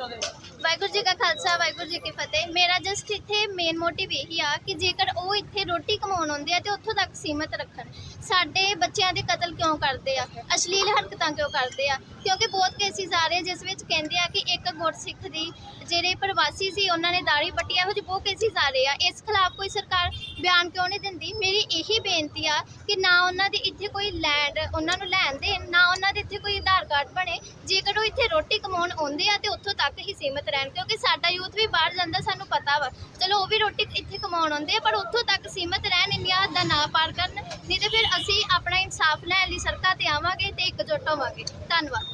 ਵਾਹਿਗੁਰੂ ਜੀ ਕਾ ਖਾਲਸਾ, ਵਾਹਿਗੁਰੂ ਜੀ ਕੀ ਫਤਿਹ। ਮੇਰਾ ਜਸਟ ਇੱਥੇ ਮੇਨ ਮੋਟਿਵ ਇਹੀ ਆ ਕਿ ਜੇਕਰ ਉਹ ਇੱਥੇ ਰੋਟੀ ਕਮਾਉਣ ਆਉਂਦੇ ਆ ਤੇ ਉੱਥੋਂ ਤੱਕ ਸੀਮਤ ਰੱਖਣ। ਸਾਡੇ ਬੱਚਿਆਂ ਦੇ ਕਤਲ ਕਿਉਂ ਕਰਦੇ ਆ? ਅਸ਼ਲੀਲ ਹਰਕਤਾਂ ਕਿਉਂ ਕਰਦੇ ਆ? ਕਿਉਂਕਿ ਬਹੁਤ ਕੇਸਿਸ ਆ ਰਹੇ ਜਿਸ ਵਿੱਚ ਕਹਿੰਦੇ ਆ ਕਿ ਇੱਕ ਗੁਰਸਿੱਖ ਦੀ ਜਿਹੜੇ ਪ੍ਰਵਾਸੀ ਸੀ, ਉਹਨਾਂ ਨੇ ਦਾੜੀ ਪੱਟੀ ਇਹੋ ਜਿਹੇ ਬਹੁਤ ਕੇਸਿਸ ਆ ਰਹੇ ਆ। ਇਸ ਖਿਲਾਫ ਕੋਈ ਸਰਕਾਰ ਬਿਆਨ ਕਿਉਂ ਨਹੀਂ ਦਿੰਦੀ? ਮੇਰੀ ਇਹੀ ਬੇਨਤੀ ਆ ਕਿ ਨਾ ਉਹਨਾਂ ਦੇ ਇੱਥੇ ਕੋਈ ਲੈਂਡ ਉਹਨਾਂ ਨੂੰ ਲੈਣ ਦੇਣ, ਨਾ ਉਹਨਾਂ ਦੇ ਇੱਥੇ ਕੋਈ ਆਧਾਰ ਕਾਰਡ ਬਣੇ। ਜੇਕਰ ਉਹ ਇੱਥੇ ਰੋਟੀ ਕਮਾਉਣ ਆਉਂਦੇ ਆ ਤੇ ਉੱਥੋਂ ਤੱਕ ਹੀ ਸੀਮਤ ਰਹਿਣ, ਕਿਉਂਕਿ ਸਾਡਾ ਯੂਥ ਵੀ ਬਾਹਰ ਜਾਂਦਾ, ਸਾਨੂੰ ਪਤਾ ਵਾ। ਚਲੋ, ਉਹ ਵੀ ਰੋਟੀ ਇੱਥੇ ਕਮਾਉਣ ਆਉਂਦੇ ਆ, ਪਰ ਉੱਥੋਂ ਤੱਕ ਸੀਮਤ ਰਹਿਣ ਇੰਨੀਆਂ ਦਾ ਨਾ ਪਾਰ ਕਰਨ। ਨਹੀਂ ਤੇ ਫਿਰ ਅਸੀਂ ਆਪਣਾ ਇਨਸਾਫ ਲੈਣ ਲਈ ਸੜਕਾਂ ਤੇ ਆਵਾਂਗੇ ਤੇ ਇਕਜੁੱਟ ਹੋਵਾਂਗੇ। ਧੰਨਵਾਦ।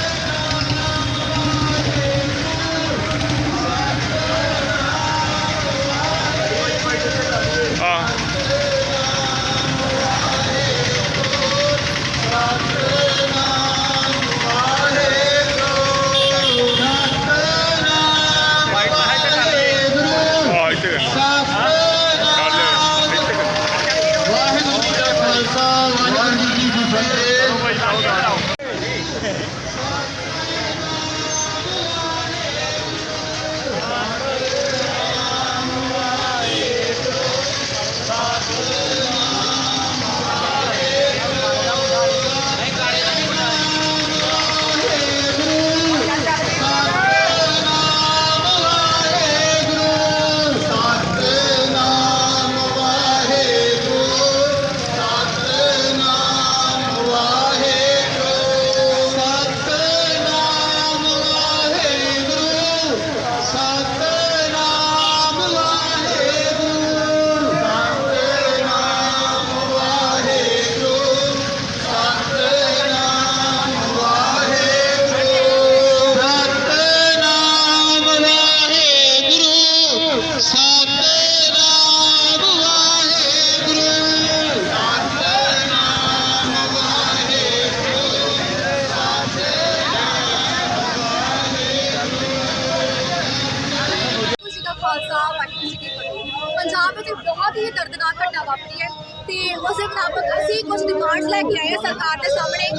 ਪੰਜਾਬ ਵਿੱਚ ਬਹੁਤ ਹੀ ਦਰਦਨਾਕ ਘਟਨਾ ਵਾਪਰੀ ਹੈ ਤੇ ਉਸ ਦੇ ਖਿਲਾਫ ਅਸੀਂ ਕੁਝ ਡਿਮਾਂਡਸ ਲੈ ਕੇ ਆਏ ਹਾਂ ਸਰਕਾਰ ਦੇ ਸਾਹਮਣੇ।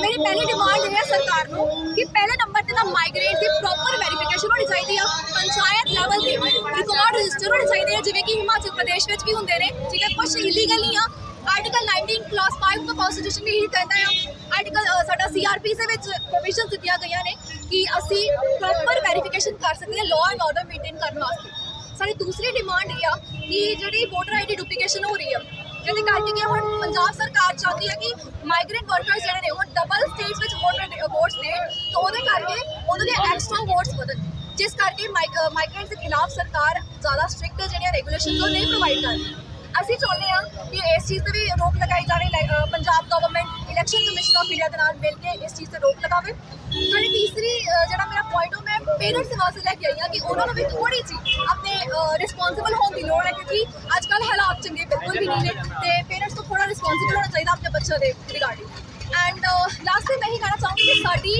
ਮੇਰੀ ਪਹਿਲੀ ਡਿਮਾਂਡ ਇਹ ਹੈ ਸਰਕਾਰ ਨੂੰ ਕਿ ਪਹਿਲੇ ਨੰਬਰ ਤੇ ਤਾਂ ਮਾਈਗ੍ਰੇਟ ਦੀ ਪ੍ਰੋਪਰ ਵੈਰੀਫਿਕੇਸ਼ਨ ਹੋਣੀ ਚਾਹੀਦੀ ਆ। ਪੰਚਾਇਤ ਲੈਵਲ ਤੇ ਰਿਕਾਰਡ ਰਜਿਸਟਰ ਹੋਣੇ ਚਾਹੀਦੇ ਆ ਜਿਵੇਂ ਕਿ ਹਿਮਾਚਲ ਪ੍ਰਦੇਸ਼ ਵਿੱਚ ਵੀ ਹੁੰਦੇ ਨੇ ਠੀਕ ਹੈ ਕੁਝ ਇਲੀਗਲ ਨਹੀਂ ਆ। ਆਰਟੀਕਲ 19 ਕਲਾਸ 5 ਦਾ ਕਨਸਟੀਟਿਊਸ਼ਨ ਵੀ ਕਹਿੰਦਾ ਆ। ਆਰਟੀਕਲ ਅ, ਸਾਡਾ ਸੀਆਰਪੀ ਦੇ ਵਿੱਚ ਪ੍ਰੋਵੀਜ਼ਨ ਦਿੱਤੀਆਂ ਗਈਆਂ ਨੇ ਕਿ ਅਸੀਂ ਪ੍ਰੋਪਰ ਵੈਰੀਫਿਕੇਸ਼ਨ ਕਰ ਸਕਦੇ ਹਾਂ ਲਾਅ ਐਂਡ ਆਰਡਰ ਮੇਨਟੇਨ ਕਰਨ ਵਾਸਤੇ। ਸਾਡੀ ਦੂਸਰੀ ਡਿਮਾਂਡ ਇਹ ਆ ਕਿ ਜਿਹੜੀ ਵੋਟਰ ਆਈਡੀ ਡੁਪਲੀਕੇਸ਼ਨ ਹੋ ਰਹੀ ਆ। ਜਿਹਦੇ ਕਰਕੇ ਕਿ ਹੁਣ ਪੰਜਾਬ ਸਰਕਾਰ ਚਾਹੁੰਦੀ ਹੈ ਕਿ ਮਾਈਗ੍ਰੇਟ ਵਰਕਰਸ ਜਿਹੜੇ ਨੇ, ਉਹ ਡਬਲ ਸਟੇਟਸ ਵਿੱਚ ਵੋਟਰ ਵੋਟਸ ਦੇਣ, ਤਾਂ ਉਹਦੇ ਕਰਕੇ ਉਹਨਾਂ ਦੇ ਐਕਸਟਰਾ ਵੋਟਸ ਵਧਣ। ਜਿਸ ਕਰਕੇ ਮਾਈਗ੍ਰੇਟਸ ਦੇ ਖਿਲਾਫ ਸਰਕਾਰ ਜ਼ਿਆਦਾ ਸਟ੍ਰਿਕਟ ਜਿਹੜੀਆਂ ਰੈਗੂਲੇਸ਼ਨਸ ਉਹ ਨਹੀਂ ਪ੍ਰੋਵਾਈਡ ਕਰਦੀ ਅਸੀਂ ਚਾਹੁੰਦੇ ਹਾਂ ਕਿ ਇਸ ਚੀਜ਼ ਤੇ ਵੀ ਰੋਕ ਲਗਾਈ ਜਾਵੇ like, Punjab government election commission of India ਦੇ ਨਾਲ ਮਿਲ ਕੇ ਇਸ ਚੀਜ਼ ਤੇ ਰੋਕ ਲਗਾਵੇ। ਸਾਡੀ ਤੀਸਰੀ ਜਿਹੜਾ ਮੇਰਾ ਪੁਆਇੰਟ ਉਹ ਮੈਂ ਪੇਰੈਂਟਸ ਵਾਸਤੇ ਲੈ ਕੇ ਆਈ ਹਾਂ ਕਿ ਉਹਨਾਂ ਨੂੰ ਵੀ ਥੋੜੀ ਜਿਹੀ ਆਪਣੇ ਰਿਸਪੌਂਸਿਬਲ ਹੋਣ ਦੀ ਲੋੜ ਹੈ ਕਿਉਂਕਿ ਅੱਜ ਕੱਲ੍ਹ ਹਾਲਾਤ ਚੰਗੇ ਬਿਲਕੁਲ ਵੀ ਨਹੀਂ ਨੇ ਤੇ ਪੇਰੈਂਟਸ ਤੋਂ ਥੋੜਾ ਰਿਸਪੌਂਸਿਬਲ ਹੋਣਾ ਚਾਹੀਦਾ ਆਪਣੇ ਬੱਚਿਆਂ ਦੇ ਰਿਗਾਰਡਿੰਗ ਐਂਡ ਲਾਸਟ ਤੇ ਮੈਂ ਹੀ ਕਹਿਣਾ ਚਾਹੂੰਗੀ ਕਿ ਸਾਡੀ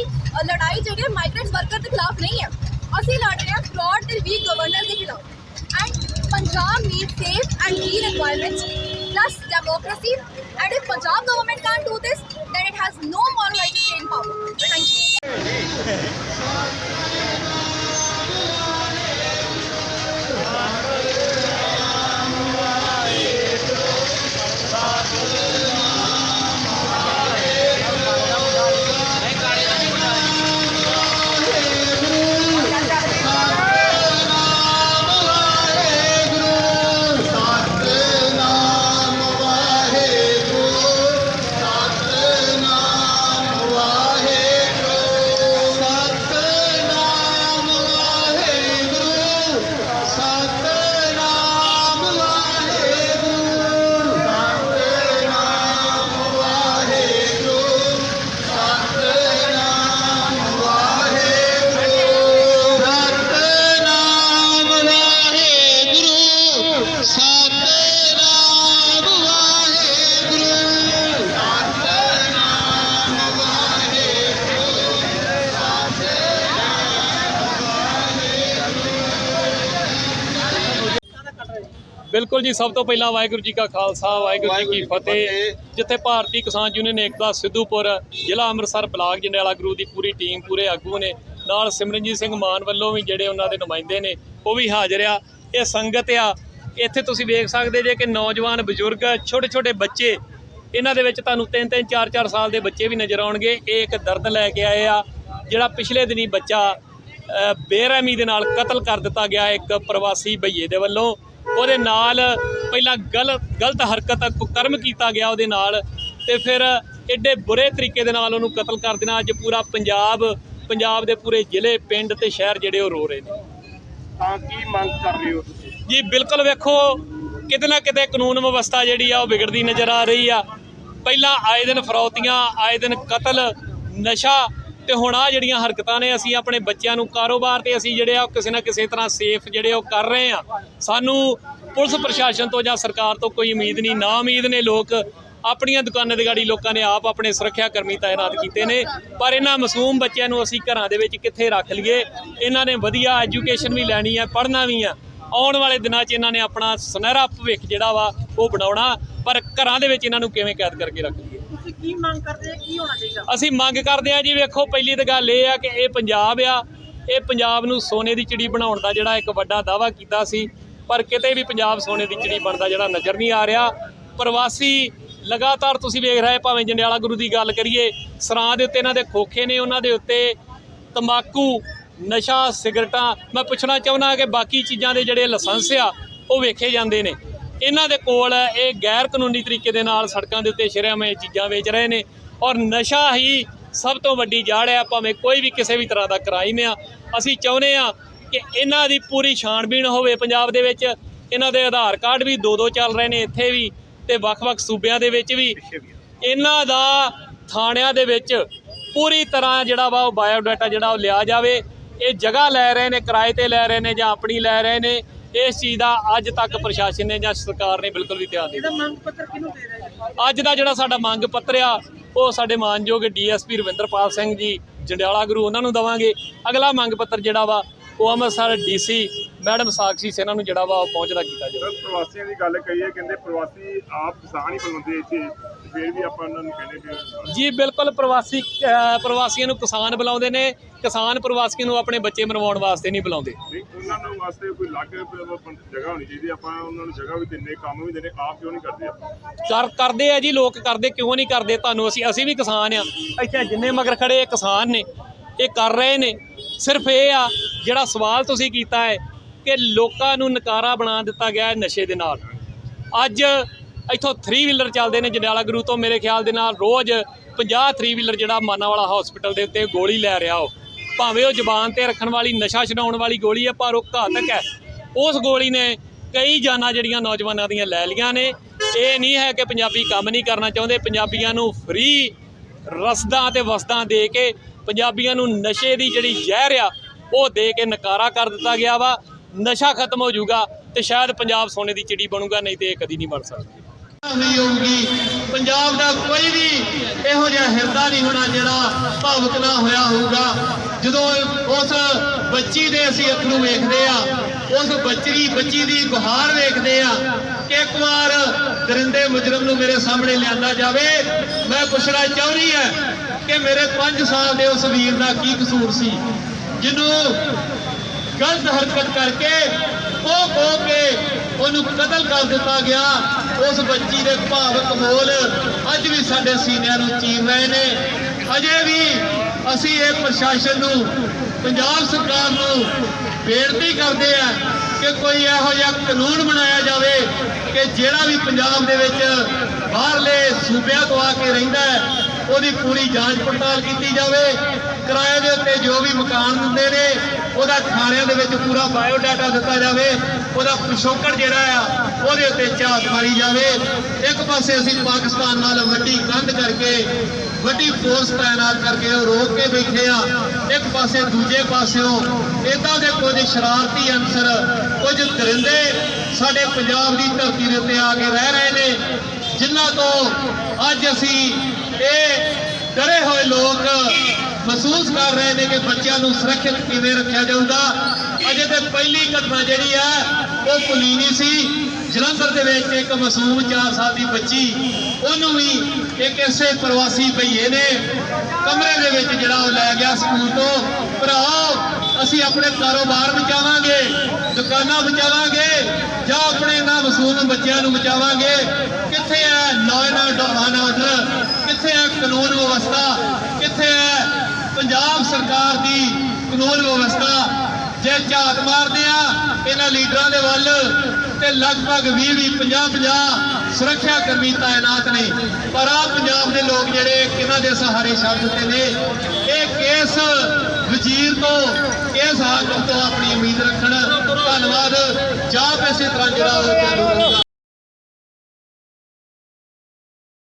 ਲੜਾਈ ਜਿਹੜੀ ਹੈ ਵਰਕਰ ਦੇ ਖਿਲਾਫ ਨਹੀਂ ਹੈ। ਅਸੀਂ ਲੜ ਰਹੇ ਹਾਂ ਫਰਾਡ ਤੇ ਵੀਕ ਗਵਰਨੈਂਸ ਦੇ ਖਿਲਾਫ। And Punjab needs safe and clean environments plus democracy. And ਬਿਲਕੁਲ ਜੀ ਸਭ ਤੋਂ ਪਹਿਲਾਂ ਵਾਹਿਗੁਰੂ ਜੀ ਕਾ ਖਾਲਸਾ ਵਾਹਿਗੁਰੂ ਜੀ ਕੀ ਫਤਿਹ। ਜਿੱਥੇ ਭਾਰਤੀ ਕਿਸਾਨ ਯੂਨੀਅਨ ਏਕਤਾ ਸਿੱਧੂਪੁਰ ਜ਼ਿਲ੍ਹਾ ਅੰਮ੍ਰਿਤਸਰ ਬਲਾਕ ਜੰਡਿਆਲਾ ਗੁਰੂ ਦੀ ਪੂਰੀ ਟੀਮ ਪੂਰੇ ਆਗੂ ਨੇ। ਨਾਲ ਸਿਮਰਨਜੀਤ ਸਿੰਘ ਮਾਨ ਵੱਲੋਂ ਵੀ ਜਿਹੜੇ ਉਹਨਾਂ ਦੇ ਨੁਮਾਇੰਦੇ ਨੇ ਉਹ ਵੀ ਹਾਜ਼ਰ ਆ। ਇਹ ਸੰਗਤ ਆ। ਇੱਥੇ ਤੁਸੀਂ ਵੇਖ ਸਕਦੇ ਜੇ ਕਿ ਨੌਜਵਾਨ ਬਜ਼ੁਰਗ ਛੋਟੇ ਛੋਟੇ ਬੱਚੇ ਇਹਨਾਂ ਦੇ ਵਿੱਚ ਤੁਹਾਨੂੰ ਤਿੰਨ ਤਿੰਨ ਚਾਰ ਚਾਰ ਸਾਲ ਦੇ ਬੱਚੇ ਵੀ ਨਜ਼ਰ ਆਉਣਗੇ। ਇਹ ਇੱਕ ਦਰਦ ਲੈ ਕੇ ਆਏ ਆ ਜਿਹੜਾ ਪਿਛਲੇ ਦਿਨੀ ਬੱਚਾ ਬੇਰਹਿਮੀ ਦੇ ਨਾਲ ਕਤਲ ਕਰ ਦਿੱਤਾ ਗਿਆ ਇੱਕ ਪ੍ਰਵਾਸੀ ਭਈਏ ਦੇ ਵੱਲੋਂ। ਉਹਦੇ ਨਾਲ ਪਹਿਲਾਂ ਗਲਤ ਗਲਤ ਹਰਕਤ ਕੁਕਰਮ ਕੀਤਾ ਗਿਆ ਉਹਦੇ ਨਾਲ ਤੇ ਫਿਰ ਐਡੇ ਬੁਰੇ ਤਰੀਕੇ ਦੇ ਨਾਲ ਉਹਨੂੰ ਕਤਲ ਕਰ ਦੇਣਾ। ਅੱਜ ਪੂਰਾ ਪੰਜਾਬ ਪੰਜਾਬ ਦੇ ਪੂਰੇ ਜ਼ਿਲ੍ਹੇ ਪਿੰਡ ਤੇ ਸ਼ਹਿਰ ਜਿਹੜੇ ਉਹ ਰੋ ਰਹੇ ਨੇ। ਤਾਂ ਕੀ ਮੰਗ ਕਰ ਰਹੇ ਹੋ ਤੁਸੀਂ? ਜੀ ਬਿਲਕੁਲ ਵੇਖੋ ਕਿਤੇ ਨਾ ਕਿਤੇ ਕਾਨੂੰਨ ਵਿਵਸਥਾ ਜਿਹੜੀ ਆ ਉਹ ਵਿਗੜਦੀ ਨਜ਼ਰ ਆ ਰਹੀ ਆ। ਪਹਿਲਾਂ ਆਏ ਦਿਨ ਫਰੌਤੀਆਂ ਆਏ ਦਿਨ ਕਤਲ ਨਸ਼ਾ ਤੇ ਹੁਣ ਆ ਜਿਹੜੀਆਂ ਹਰਕਤਾਂ ਨੇ, ਅਸੀਂ ਆਪਣੇ ਬੱਚਿਆਂ ਨੂੰ ਕਾਰੋਬਾਰ ਤੇ ਅਸੀਂ ਜਿਹੜੇ ਆ, ਉਹ ਕਿਸੇ ਨਾ ਕਿਸੇ ਤਰ੍ਹਾਂ ਸੇਫ ਜਿਹੜੇ ਉਹ ਕਰ ਰਹੇ ਆ। ਸਾਨੂੰ ਪੁਲਿਸ ਪ੍ਰਸ਼ਾਸਨ ਤੋਂ ਜਾਂ ਸਰਕਾਰ ਤੋਂ ਕੋਈ ਉਮੀਦ ਨਹੀਂ, ਨਾ ਉਮੀਦ ਨੇ ਲੋਕ ਆਪਣੀਆਂ ਦੁਕਾਨਾਂ ਦੇ ਗਾੜੀ ਲੋਕਾਂ ਨੇ ਆਪ ਆਪਣੇ ਸੁਰੱਖਿਆ ਕਰਮੀ ਤਾਇਨਾਤ ਕੀਤੇ ਨੇ। ਪਰ ਇਹਨਾਂ ਮਾਸੂਮ ਬੱਚਿਆਂ ਨੂੰ ਅਸੀਂ ਘਰਾਂ ਦੇ ਵਿੱਚ ਕਿੱਥੇ ਰੱਖ ਲਈਏ? ਇਹਨਾਂ ਨੇ ਵਧੀਆ ਐਜੂਕੇਸ਼ਨ ਵੀ ਲੈਣੀ ਹੈ ਪੜ੍ਹਨਾ ਵੀ ਆ। ਆਉਣ ਵਾਲੇ ਦਿਨਾਂ 'ਚ ਇਹਨਾਂ ਨੇ ਆਪਣਾ ਸੁਨਹਿਰਾ ਭਵਿੱਖ ਜਿਹੜਾ ਵਾ, ਉਹ ਬਣਾਉਣਾ। ਪਰ ਘਰਾਂ ਦੇ ਵਿੱਚ ਇਹਨਾਂ ਨੂੰ ਕਿਵੇਂ ਕੈਦ ਕਰਕੇ ਰੱਖ ਲਈਏ? ਤੁਸੀਂ ਕੀ ਮੰਗ ਕਰਦੇ ਆ? ਕੀ ਹੋਣਾ ਚਾਹੀਦਾ? ਅਸੀਂ ਮੰਗ ਕਰਦੇ ਆ ਜੀ, ਵੇਖੋ, ਪਹਿਲੀ ਤਾਂ ਗੱਲ ਇਹ ਆ ਕਿ ਇਹ ਪੰਜਾਬ ਆ। ਇਹ ਪੰਜਾਬ ਨੂੰ ਸੋਨੇ ਦੀ ਚਿੜੀ ਬਣਾਉਣ ਦਾ ਜਿਹੜਾ ਇੱਕ ਵੱਡਾ ਦਾਵਾ ਕੀਤਾ ਸੀ, ਪਰ ਕਿਤੇ ਵੀ ਪੰਜਾਬ ਸੋਨੇ ਦੀ ਚਿੜੀ ਬਣਦਾ ਜਿਹੜਾ ਨਜ਼ਰ ਨਹੀਂ ਆ ਰਿਹਾ। ਪ੍ਰਵਾਸੀ ਲਗਾਤਾਰ ਤੁਸੀਂ ਵੇਖ ਰਹੇ ਭਾਵੇਂ ਜੰਡਿਆਲਾ ਗੁਰੂ ਦੀ ਗੱਲ ਕਰੀਏ, ਸਰਾਂ ਦੇ ਉੱਤੇ ਇਹਨਾਂ ਦੇ ਖੋਖੇ ਨੇ, ਉਹਨਾਂ ਦੇ ਉੱਤੇ ਤੰਬਾਕੂ, ਨਸ਼ਾ, ਸਿਗਰਟਾਂ। ਮੈਂ ਪੁੱਛਣਾ ਚਾਹੁੰਦਾ ਕਿ ਬਾਕੀ ਚੀਜ਼ਾਂ ਦੇ ਜਿਹੜੇ ਲਾਇਸੈਂਸ ਆ, ਉਹ ਵੇਖੇ ਜਾਂਦੇ ਨੇ। ਇਹਨਾਂ ਦੇ ਕੋਲ ਇਹ ਗੈਰ ਕਾਨੂੰਨੀ ਤਰੀਕੇ ਦੇ ਨਾਲ ਸੜਕਾਂ ਦੇ ਉੱਤੇ ਸ਼ਰੇਆਮ ਚੀਜ਼ਾਂ ਵੇਚ ਰਹੇ ਨੇ ਔਰ ਨਸ਼ਾ ਹੀ ਸਭ ਤੋਂ ਵੱਡੀ ਜੜ ਹੈ, ਭਾਵੇਂ ਕੋਈ ਵੀ ਕਿਸੇ ਵੀ ਤਰ੍ਹਾਂ ਦਾ ਕ੍ਰਾਈਮ ਆ। ਅਸੀਂ ਚਾਹੁੰਦੇ ਆ ਕਿ ਇਹਨਾਂ ਦੀ ਪੂਰੀ ਛਾਣਬੀਣ ਹੋਵੇ ਪੰਜਾਬ ਦੇ ਵਿੱਚ। ਇਹਨਾਂ ਦੇ ਆਧਾਰ ਕਾਰਡ ਵੀ ਦੋ ਦੋ ਚੱਲ ਰਹੇ ਨੇ ਇੱਥੇ ਵੀ ਤੇ ਵੱਖ-ਵੱਖ ਸੂਬਿਆਂ ਦੇ ਵਿੱਚ ਵੀ। ਇਹਨਾਂ ਦਾ ਥਾਣਿਆਂ ਦੇ ਵਿੱਚ ਪੂਰੀ ਤਰ੍ਹਾਂ ਜਿਹੜਾ ਵਾ ਉਹ ਬਾਇਓਡਾਟਾ ਜਿਹੜਾ ਉਹ ਲਿਆ ਜਾਵੇ। ਇਹ ਜਗ੍ਹਾ ਲੈ ਰਹੇ ਨੇ, ਕਿਰਾਏ ਤੇ ਲੈ ਰਹੇ ਨੇ ਜਾਂ ਆਪਣੀ ਲੈ ਰਹੇ ਨੇ। ਇਸ ਚੀਜ਼ ਦਾ ਅੱਜ ਤੱਕ ਪ੍ਰਸ਼ਾਸਨ ਨੇ ਜਾਂ ਸਰਕਾਰ ਨੇ ਬਿਲਕੁਲ ਵੀ ਧਿਆਨ ਨਹੀਂ ਇਹਦਾ ਮੰਗ ਪੱਤਰ ਕਿਹਨੂੰ ਦੇ ਰਹੇ ਅੱਜ ਦਾ ਜਿਹੜਾ ਸਾਡਾ ਮੰਗ ਪੱਤਰ ਆ ਉਹ ਸਾਡੇ ਮਾਨਯੋਗ ਡੀਐਸਪੀ ਰਵਿੰਦਰਪਾਲ ਸਿੰਘ ਜੀ ਜੰਡਿਆਲਾ ਗੁਰੂ ਉਹਨਾਂ ਨੂੰ ਦਵਾਂਗੇ। ਅਗਲਾ ਮੰਗ ਪੱਤਰ ਜਿਹੜਾ ਵਾ ਉਹ ਅੰਮ੍ਰਿਤਸਰ ਡੀਸੀ ਮੈਡਮ ਸਾਕਸ਼ੀ ਸੇਨਾ ਨੂੰ ਜਿਹੜਾ ਵਾ ਉਹ ਪਹੁੰਚਦਾ ਕੀਤਾ ਜਾਵੇ। ਪ੍ਰਵਾਸੀਆਂ ਦੀ ਗੱਲ ਕਹੀਏ ਕਹਿੰਦੇ ਪ੍ਰਵਾਸੀ ਆਪ ਕਿਸਾਨ ਹੀ ਬਣਾਉਂਦੇ ਇੱਥੇ ਫਿਰ ਵੀ ਆਪਾਂ ਉਹਨਾਂ ਨੂੰ ਕਹਿੰਦੇ ਵੀ ਜੀ ਬਿਲਕੁਲ ਪ੍ਰਵਾਸੀ ਪ੍ਰਵਾਸੀਆਂ ਨੂੰ ਕਿਸਾਨ ਬੁਲਾਉਂਦੇ ਨੇ ਕਿਸਾਨ ਪ੍ਰਵਾਸੀਆਂ ਨੂੰ ਆਪਣੇ ਬੱਚੇ ਮਰਵਾਉਣ ਵਾਸਤੇ ਨਹੀਂ ਬੁਲਾਉਂਦੇ। ਉਹਨਾਂ ਨੂੰ ਵਾਸਤੇ ਕੋਈ ਅਲੱਗ ਜਗ੍ਹਾ ਹੋਣੀ ਚਾਹੀਦੀ ਆਪਾਂ ਉਹਨਾਂ ਨੂੰ ਜਗ੍ਹਾ ਵੀ ਦਿੰਦੇ ਕੰਮ ਵੀ ਦਿੰਦੇ ਆਪ ਕਿਉਂ ਨਹੀਂ ਕਰਦੇ ਆਪਾਂ? ਕਰ ਕਰਦੇ ਆ ਜੀ ਲੋਕ ਕਰਦੇ ਕਿਉਂ ਨਹੀਂ ਕਰਦੇ ਤੁਹਾਨੂੰ ਅਸੀਂ ਅਸੀਂ ਵੀ ਕਿਸਾਨ ਆ। ਇੱਥੇ ਜਿੰਨੇ ਮਗਰ ਖੜੇ ਕਿਸਾਨ ਨੇ ਇਹ ਕਰ ਰਹੇ ਨੇ। ਸਿਰਫ ਇਹ ਆ, ਜਿਹੜਾ ਸਵਾਲ ਤੁਸੀਂ ਕੀਤਾ ਹੈ ਕਿ ਲੋਕਾਂ ਨੂੰ ਨਕਾਰਾ ਬਣਾ ਦਿੱਤਾ ਗਿਆ ਹੈ ਨਸ਼ੇ ਦੇ ਨਾਲ। ਅੱਜ ਇੱਥੋਂ 3 ਵੀਲਰ ਚੱਲਦੇ ਨੇ ਜੰਡਿਆਲਾ ਗੁਰੂ ਤੋਂ ਮੇਰੇ ਖਿਆਲ ਦੇ ਨਾਲ ਰੋਜ਼ 50 3 ਵੀਲਰ ਜਿਹੜਾ ਮਾਨਾਵਾਲਾ ਹਸਪੀਟਲ ਦੇ ਉੱਤੇ ਗੋਲੀ ਲੈ ਰਿਹਾ ਉਹ। ਭਾਵੇਂ ਉਹ ਜ਼ਬਾਨ ਤੇ ਰੱਖਣ ਵਾਲੀ, ਨਸ਼ਾ ਛਡਾਉਣ ਵਾਲੀ ਗੋਲੀ ਹੈ, ਪਰ ਉਹ ਘਾਤਕ ਹੈ। ਉਸ ਗੋਲੀ ਨੇ ਕਈ ਜਾਨਾਂ ਜਿਹੜੀਆਂ ਨੌਜਵਾਨਾਂ ਦੀਆਂ ਲੈ ਲੀਆਂ ਨੇ। ਇਹ ਨਹੀਂ ਹੈ ਕਿ ਪੰਜਾਬੀ ਕੰਮ ਨਹੀਂ ਕਰਨਾ ਚਾਹੁੰਦੇ। ਪੰਜਾਬੀਆਂ ਨੂੰ ਫ੍ਰੀ ਰਸਦਾਂ ਤੇ ਵਸਦਾਂ ਦੇ ਕੇ ਪੰਜਾਬੀਆਂ ਨੂੰ ਨਸ਼ੇ ਦੀ ਜਿਹੜੀ ਜ਼ਹਿਰ ਆ, ਉਹ ਦੇ ਕੇ ਨਕਾਰਾ ਕਰ ਦਿੱਤਾ ਗਿਆ ਵਾ। ਨਸ਼ਾ ਖਤਮ ਹੋ ਜਾਊਗਾ ਤੇ ਸ਼ਾਇਦ ਪੰਜਾਬ ਸੋਨੇ ਦੀ ਚਿੜੀ ਬਣੂਗਾ, ਨਹੀਂ ਤੇ ਇਹ ਕਦੀ ਨਹੀਂ ਬਣ ਸਕਦੀ। ਹੋਈ ਹੋਊਗੀ। ਪੰਜਾਬ ਦਾ ਕੋਈ ਵੀ ਇਹੋ ਜਿਹਾ ਹਿਰਦਾ ਨਹੀਂ ਹੋਣਾ ਜਿਹੜਾ ਭਾਵੁਕ ਨਾ ਹੋਇਆ ਹੋਊਗਾ। ਜਦੋਂ ਉਸ ਬੱਚੀ ਦੇ ਅਸੀਂ ਅੱਖਰੂ ਵੇਖਦੇ ਆ, ਉਸ ਬੱਚੀ ਬੱਚੀ ਦੀ ਗੁਹਾਰ ਵੇਖਦੇ ਆ ਕਿ ਇੱਕ ਵਾਰ ਦਰਿੰਦੇ ਮੁਜਰਮ ਨੂੰ ਮੇਰੇ ਸਾਹਮਣੇ ਲਿਆਂਦਾ ਜਾਵੇ, ਮੈਂ ਪੁੱਛਣਾ ਚਾਹੁੰਦੀ ਹੈ ਕਿ ਮੇਰੇ 5 ਸਾਲ ਦੇ ਉਸ ਵੀਰ ਦਾ ਕੀ ਕਸੂਰ ਸੀ, ਜਿਹਨੂੰ ਗਲਤ ਹਰਕਤ ਕਰਕੇ ਉਹ ਖੋ ਕੇ ਉਹਨੂੰ ਕਤਲ ਕਰ ਦਿੱਤਾ ਗਿਆ। ਉਸ ਬੱਚੀ ਦੇ ਭਾਵਕ ਮੋਲ ਅੱਜ ਵੀ ਸਾਡੇ ਸੀਨਿਆਂ ਨੂੰ ਚੀਰ ਰਹੇ ਨੇ। ਅਜੇ ਵੀ ਅਸੀਂ ਇਹ ਪ੍ਰਸ਼ਾਸਨ ਨੂੰ, ਪੰਜਾਬ ਸਰਕਾਰ ਨੂੰ ਬੇਨਤੀ ਕਰਦੇ ਆ ਕਿ ਕੋਈ ਇਹੋ ਜਿਹਾ ਕਾਨੂੰਨ ਬਣਾਇਆ ਜਾਵੇ ਕਿ ਜਿਹੜਾ ਵੀ ਪੰਜਾਬ ਦੇ ਵਿੱਚ ਬਾਹਰਲੇ ਸੂਬਿਆਂ ਤੋਂ ਆ ਕੇ ਰਹਿੰਦਾ ਹੈ, ਉਹਦੀ ਪੂਰੀ ਜਾਂਚ ਪੜਤਾਲ ਕੀਤੀ ਜਾਵੇ। ਕਿਰਾਏ ਦੇ ਉੱਤੇ ਜੋ ਵੀ ਮਕਾਨ ਦਿੰਦੇ ਨੇ, ਉਹਦਾ ਥਾਣਿਆਂ ਦੇ ਵਿੱਚ ਪੂਰਾ ਬਾਇਓ ਡਾਟਾ ਦਿੱਤਾ ਜਾਵੇ। ਉਹਦਾ ਪਿਛੋਕੜ ਜਿਹੜਾ ਆ, ਉਹਦੇ ਉੱਤੇ ਝਾਤ ਮਾਰੀ ਜਾਵੇ। ਇੱਕ ਪਾਸੇ ਅਸੀਂ ਪਾਕਿਸਤਾਨ ਨਾਲ ਵੱਡੀ ਕੰਧ ਕਰਕੇ, ਵੱਡੀ ਫੋਰਸ ਤਾਇਨਾਤ ਕਰਕੇ ਉਹ ਰੋਕ ਕੇ ਬੈਠੇ ਆ। ਇੱਕ ਪਾਸੇ ਦੂਜੇ ਪਾਸਿਓਂ ਇਦਾਂ ਦੇ ਕੁਝ ਸ਼ਰਾਰਤੀ ਅਨਸਰ ਕੁਝ ਦਰਿੰਦੇ ਸਾਡੇ ਪੰਜਾਬ ਦੀ ਧਰਤੀ ਦੇ ਉੱਤੇ ਆ ਕੇ ਰਹਿ ਰਹੇ ਨੇ, ਜਿਨ੍ਹਾਂ ਤੋਂ ਅੱਜ ਅਸੀਂ ਇਹ ਡਰੇ ਹੋਏ ਲੋਕ ਮਹਿਸੂਸ ਕਰ ਰਹੇ ਨੇ ਕਿ ਬੱਚਿਆਂ ਨੂੰ ਸੁਰੱਖਿਅਤ ਕਿਵੇਂ ਰੱਖਿਆ ਜਾਊਗਾ। ਅਜੇ ਤੇ ਪਹਿਲੀ ਘਟਨਾ ਜਿਹੜੀ ਆ, ਉਹ ਕੁਲੀਨੀ ਸੀ। ਜਲੰਧਰ ਦੇ ਵਿੱਚ ਇੱਕ ਮਾਸੂਮ 4 ਸਾਲ ਦੀ ਬੱਚੀ, ਉਹਨੂੰ ਵੀ ਇੱਕ ਇਸੇ ਪ੍ਰਵਾਸੀ ਭਈਏ ਨੇ ਕਮਰੇ ਦੇ ਵਿੱਚ ਜਿਹੜਾ ਉਹ ਲੈ ਗਿਆ ਸਕੂਲ ਤੋਂ। ਭਰਾਓ, ਅਸੀਂ ਆਪਣੇ ਕਾਰੋਬਾਰ ਬਚਾਵਾਂਗੇ, ਦੁਕਾਨਾਂ ਬਚਾਵਾਂਗੇ, ਜਾਂ ਆਪਣੇ ਇਹਨਾਂ ਵਸੂਲ ਬੱਚਿਆਂ ਨੂੰ ਬਚਾਵਾਂਗੇ। ਕਿੱਥੇ ਹੈ ਲਾਅ ਐਂਡ ਆਰਡਰ ਕਿੱਥੇ ਹੈ ਕਾਨੂੰਨ ਵਿਵਸਥਾ? ਕਿੱਥੇ ਹੈ ਪੰਜਾਬ ਸਰਕਾਰ ਦੀ ਕਾਨੂੰਨ ਵਿਵਸਥਾ? ਜੇ ਝਾਤ ਮਾਰਦੇ ਆ, ਇਹਨਾਂ ਲੀਡਰਾਂ ਦੇ ਵੱਲ ਤੇ ਲਗਭਗ 20 20 50 50 ਸੁਰੱਖਿਆ ਕਰਮੀ ਤਾਇਨਾਤ ਨੇ। ਪਰ ਆ ਪੰਜਾਬ ਦੇ ਲੋਕ ਜਿਹੜੇ ਕਿਹਨਾਂ ਦੇ ਸਹਾਰੇ ਛੱਡ ਦਿੱਤੇ ਨੇ, ਇਹ ਕੇਸ ਵਜ਼ੀਰ ਤੋਂ ਇਸ ਹਾਕਮ ਤੋਂ ਆਪਣੀ ਉਮੀਦ ਰੱਖਣ? ਧੰਨਵਾਦ। ਜਾਂ ਇਸੇ ਤਰ੍ਹਾਂ ਜਿਹੜਾ ਉਹ ਚਾਲੂ ਰਹੂਗਾ